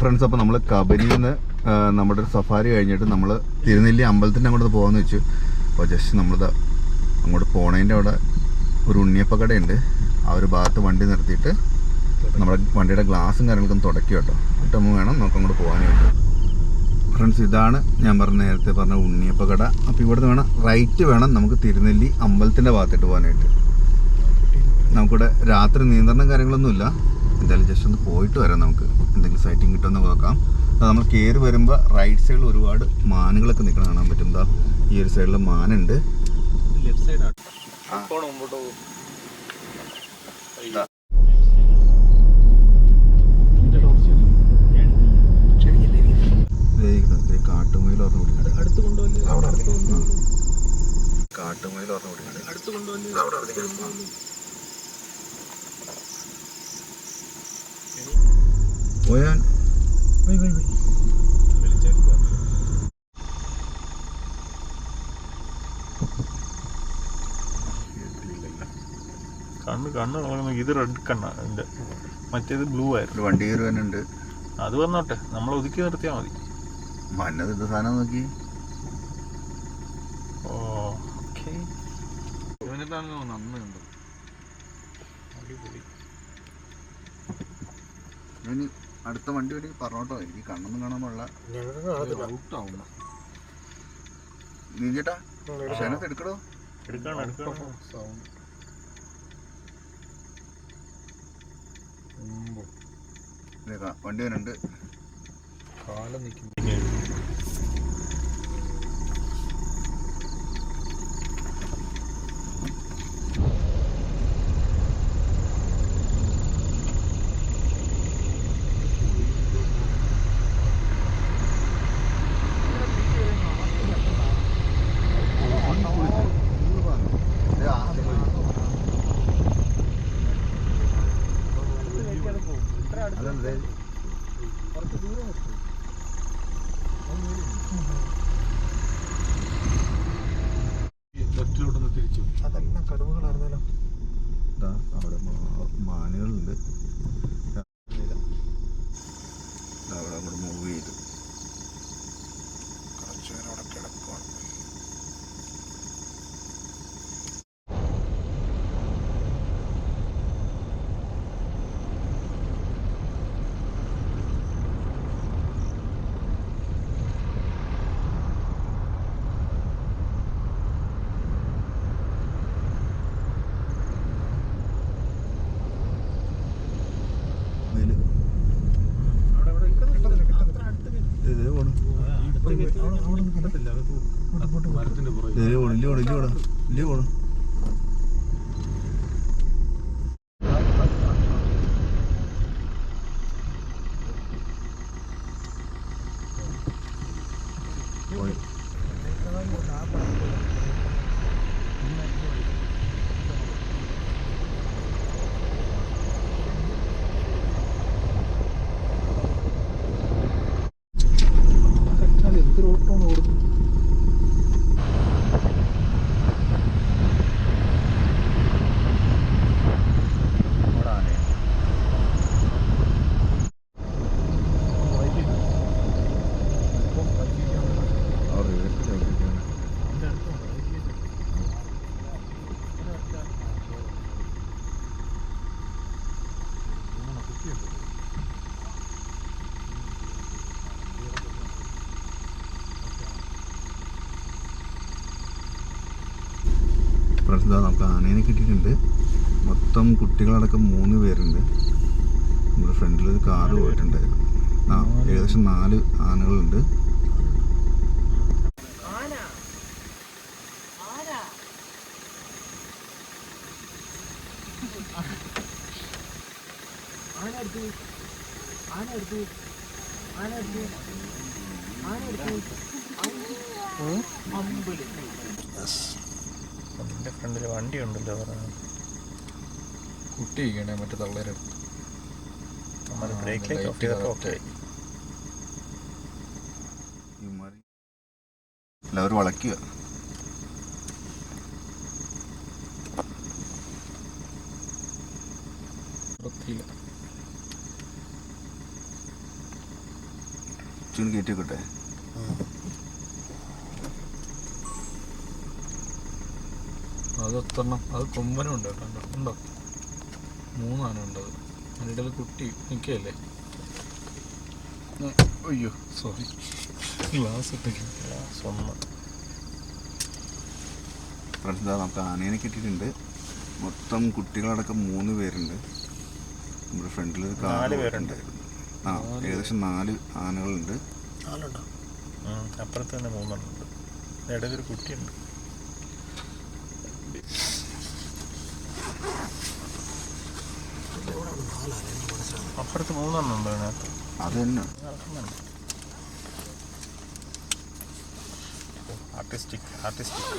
Friends അപ്പോൾ നമ്മൾ കബനിയിൽ നിന്ന് നമ്മുടെ ഒരു സഫാരി കഴിഞ്ഞിട്ട് നമ്മൾ തിരുനെല്ലി അമ്പലത്തിന്റെ അങ്ങോട്ട് പോകാമെന്ന് വെച്ചു. അപ്പോൾ ജസ്റ്റ് നമ്മളിത് അങ്ങോട്ട് പോണതിന്റെ അവിടെ ഒരു ഉണ്ണിയപ്പ കടയുണ്ട് ആ ഒരു ഭാഗത്ത് വണ്ടി നിർത്തിയിട്ട് നമ്മുടെ വണ്ടിയുടെ ഗ്ലാസും കാര്യങ്ങളൊക്കെ തുടക്കി കേട്ടോ. എന്നിട്ട് നമ്മൾ വേണം നമുക്ക് അങ്ങോട്ട് പോകാനായിട്ട് ഫ്രണ്ട്സ് ഇതാണ് ഞാൻ പറഞ്ഞ നേരത്തെ പറഞ്ഞ ഉണ്ണിയപ്പ കട അപ്പോൾ ഇവിടുന്ന് വേണം റൈറ്റ് വേണം നമുക്ക് തിരുനെല്ലി അമ്പലത്തിന്റെ ഭാഗത്തോട്ട് പോകാനായിട്ട് നമുക്കിവിടെ രാത്രി നിയന്ത്രണം കാര്യങ്ങളൊന്നുമില്ല. എന്തായാലും ജസ്റ്റ് ഒന്ന് പോയിട്ട് വരാം നമുക്ക്. എന്തെങ്കിലും സൈറ്റിംഗ് കിട്ടുമെന്ന് നോക്കാം. നമ്മൾ കയറി വരുമ്പോൾ റൈറ്റ് സൈഡിൽ ഒരുപാട് മാനുകളൊക്കെ നിൽക്കണം കാണാൻ പറ്റും. എന്താ ഈ ഒരു സൈഡിൽ മാനുണ്ട്. ലെഫ്റ്റ് സൈഡാണ് മുമ്പോട്ട് പോകും കാട്ടുമുയിൽ ഓർമ്മ അടുത്ത് ഓർമ്മ അടുത്ത് വൈ വൈ വൈ വെളിച്ചെടുക്കുക കണ്ണ് കണ്ണ് നോക്കണം ഇത് റെഡ് കണ്ണാ എന്റെ മറ്റേത് ബ്ലൂ ആയിരുന്നു. വണ്ടി കയറുവാനുണ്ട് അത് വന്നോട്ടെ. നമ്മൾ ഒതുക്കി നിർത്തിയാൽ മതി. മന്നത് ഇത് സാധനം നോക്കി? ഓക്കെ. ഇവനിട്ടാണ് നന്ന് ഉണ്ട് അടിപൊളി അടുത്ത വണ്ടി വരെ പറഞ്ഞോട്ടോ. എനിക്ക് കണ്ണൊന്നും കാണാൻ പാടില്ല. എടുക്കണം എടുക്കണം. സൗണ്ട് വണ്ടി വരുന്നുണ്ട് കാലം നിൽക്കുന്നു. മരത്തിന്റെ പുറകെ ഇതിലേ പോണു ഇല്ലേ ഇതാ നമുക്ക് ആനേനെ കിട്ടിയിട്ടുണ്ട്. മൊത്തം കുട്ടികളടക്കം മൂന്ന് പേരുണ്ട്. നമ്മുടെ ഫ്രണ്ടിൽ ഒരു കാറ് പോയിട്ടുണ്ടായിരുന്നു ആ ഏകദേശം നാല് ആനകളുണ്ട്. അതിന്റെ ഫ്രണ്ടിൽ വണ്ടി ഉണ്ടല്ലോ പറഞ്ഞു. കുട്ടി ഇരിക്കണേ മറ്റേ തള്ളേരെ. നമ്മൾ ആ, brake light off correct okay എല്ലാവരും വളയ്ക്കുക. വൃത്തിയില്ല. ചൂട് കയറ്റി വെക്കട്ടെ അത് എത്രണ്ണം അത് കൊമ്പനും ഉണ്ട് കേട്ടോ ഉണ്ടോ? മൂന്നാണ് ഉണ്ടത് അതിന്റെ ഇടയിൽ കുട്ടി നിൽക്കുകയല്ലേ? അയ്യോ സോറി ഗ്ലാസ് ഗ്ലാസ് സ്വന്തം ഫ്രണ്ട്സ് ഇതാ നമുക്ക് ആനേനെ കിട്ടിയിട്ടുണ്ട്. മൊത്തം കുട്ടികളടക്കം മൂന്ന് പേരുണ്ട്. നമ്മുടെ ഫ്രണ്ടിൽ നാല് പേരുണ്ട്. ആ ഏകദേശം നാല് ആനകളുണ്ട്. നാലുണ്ടോ? അപ്പുറത്ത് തന്നെ മൂന്നെണ്ണം ഉണ്ട് ഇടയിലൊരു കുട്ടിയുണ്ട്. അപ്പുറത്ത് മൂന്നെണ്ണം ഉണ്ടോ അതിനകത്ത്. അത് തന്നെ. ആർട്ടിസ്റ്റിക് ആർട്ടിസ്റ്റിക്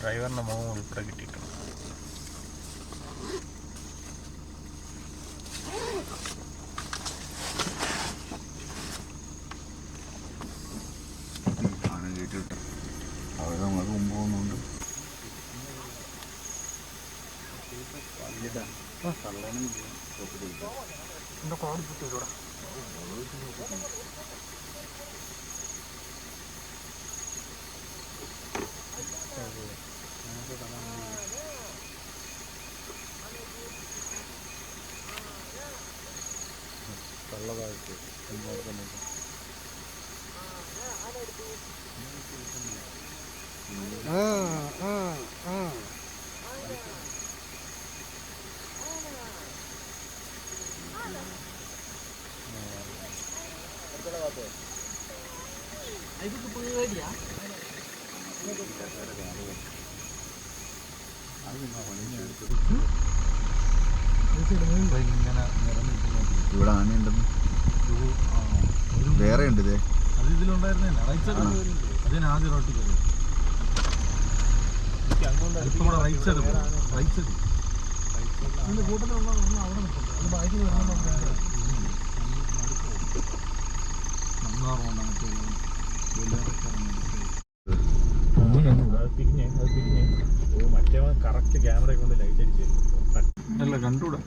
ഡ്രൈവറിന്റെ മുഖം ഉൾപ്പെടെ കിട്ടിയിട്ടുണ്ട് ആന കയറ്റി വിട്ടു അവർ നമുക്ക് മുമ്പ് പോകുന്നുണ്ട് ഇങ്ങനെ നിറഞ്ഞിരിക്കുന്നു ഇവിടെ ആനയുണ്ടെന്ന് വേറെ ഉണ്ട് ഇതേ അത് ഇതിലുണ്ടായിരുന്നേ. റൈറ്റ് സൈഡ് അതിന് ആദ്യം റോട്ടിൽ കയറി. ഇപ്പം കൂടെ റൈറ്റ് സൈഡ് റൈറ്റ് സൈഡ് ഇതിന്റെ കൂട്ടത്തിലുള്ള അവിടെ നിൽപ്പുണ്ട്. അത് ബാക്കിൽ അത് തിരിഞ്ഞ് അത് തിരിഞ്ഞ്. ഓ മറ്റേ കറക്റ്റ് ക്യാമറ കൊണ്ട് ലൈറ്റ് അടിച്ചു അല്ല കണ്ടുകൂടാ.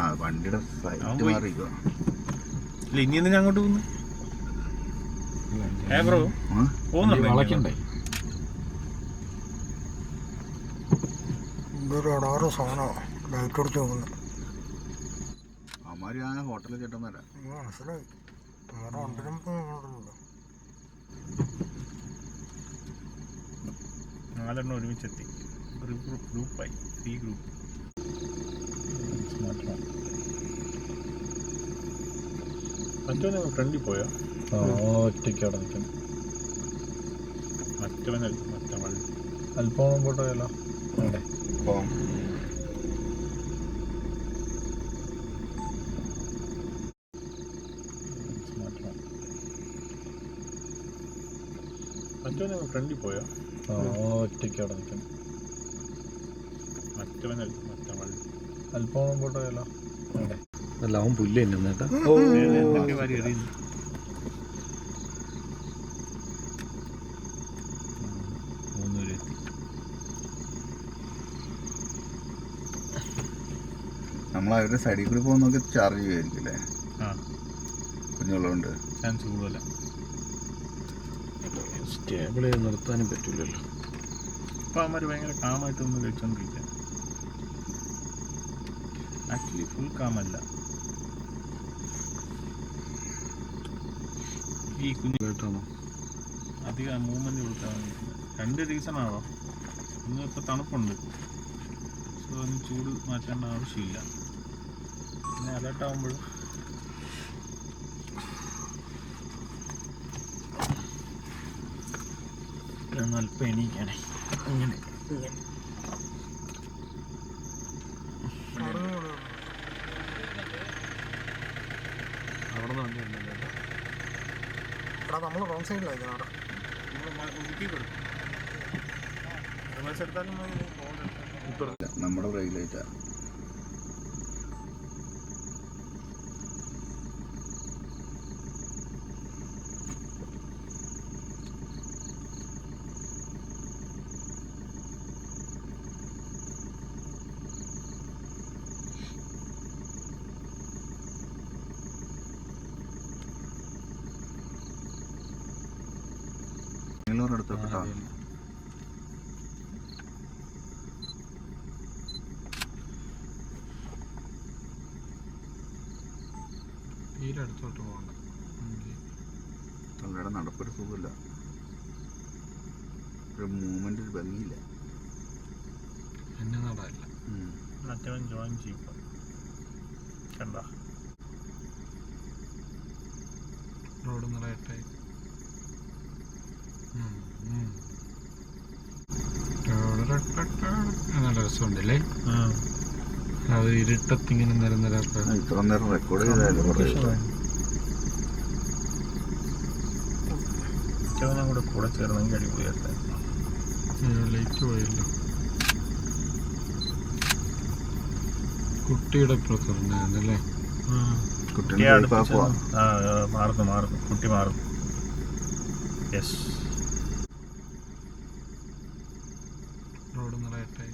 ആ വണ്ടിയുടെ സൈറ്റ്. മാറിയിരിക്കുക ഇല്ല ഇനി എന്തിനാ അങ്ങോട്ട് പോകുന്നു? ഏ ബ്രോ പോകുന്നുണ്ടോ വളയ്ക്കണ്ടേ? ഇതൊരു അടാറ് സാധനമാണ് ലൈറ്റ് അടിച്ച് നോക്കുന്നു. അമാര് ആ ഹോട്ടലിൽ ചേട്ടന്മാരാ. മനസ്സിലായി. നമ്മുടെ വണ്ടിനും നോക്കുന്നുണ്ടല്ലോ നാലെണ്ണം ഒരുമിച്ചെത്തി. ഒരു ഗ്രൂപ്പ് ഗ്രൂപ്പായി ഈ ഗ്രൂപ്പ് മറ്റവനെ ഫ്രണ്ടിൽ പോയോ? ഒറ്റയ്ക്ക് അവിടെ നിൽക്കണം മറ്റവൻ മറ്റവൾ. അല്പം മുമ്പോട്ട് പോയല്ലോ വേണ്ടേ അപ്പം മറ്റവനെ ഫ്രണ്ടിൽ പോയോ? ഒറ്റയ്ക്ക് അവിടെ വള്ളി അല്പം മുമ്പോട്ട് പോയല്ലോ വേണ്ടേ അല്ല അവൻ പുല്ല് തന്നെ നമ്മൾ അവരുടെ സൈഡിൽ കൂടി പോകുന്നൊക്കെ ചാർജ് ചെയ്യുമായിരിക്കും അല്ലേ? ആ. കുഞ്ഞുള്ളതുകൊണ്ട്. ചാൻസ് കൂടുതല. സ്റ്റേബിൾ ചെയ്ത് നിർത്താനും പറ്റില്ലല്ലോ അപ്പം അവന്മാർ ഭയങ്കര കാമായിട്ട് ഒന്ന് കഴിച്ചോണ്ടിരിക്കുക ആക്ച്വലി ഫുൾ കാമല്ല ഈ കുഞ്ഞു കേട്ടാണോ അധികം മൂവ്മെന്റ് കൊടുക്കാൻ രണ്ട് ദിവസമാണോ ഒന്ന് ഇപ്പോൾ തണുപ്പുണ്ട്. സോ അതിന് ചൂട് മാറ്റേണ്ട ആവശ്യമില്ല. പിന്നെ അലർട്ട് ആകുമ്പോഴും ഒന്ന് അല്പം എണീക്കാണേ. അങ്ങനെ അവിടെ നിന്ന് വണ്ടി ഉണ്ടല്ലോ എടാ നമ്മൾ റോങ് സൈഡിലായിരിക്കും അവിടെ നമ്മുടെ ബ്രേക്ക് ലൈറ്റാ എടുത്ത് കേട്ടോ തീരെ അടുത്തോട്ട് പോകണ്ട. തങ്ങളുടെ നടപ്പൊരു സുഖമില്ല. ഒരു മൂവ്മെന്റ് ഒരു ഭംഗിയില്ല. എന്നെ നടാല്ല. മറ്റവൻ ജോയിൻ ചെയ്യും. കണ്ട? റോഡ് നിറയട്ടെ രസമുണ്ടല്ലേ അത് ഇരുട്ടത്തിങ്ങനെ ഇത്ര നേരം റെക്കോർഡ് ചെയ്താലും കൂടെ കൂടെ ചേർന്നെങ്കിൽ അടിപൊളിയായിരുന്നു. ലൈറ്റ് പോയല്ലോ. കുട്ടിയുടെ ആ, മാറുന്നു മാറുന്നു. കുട്ടി മാറുന്നു. യെസ് റോഡ് നിറയട്ടെ.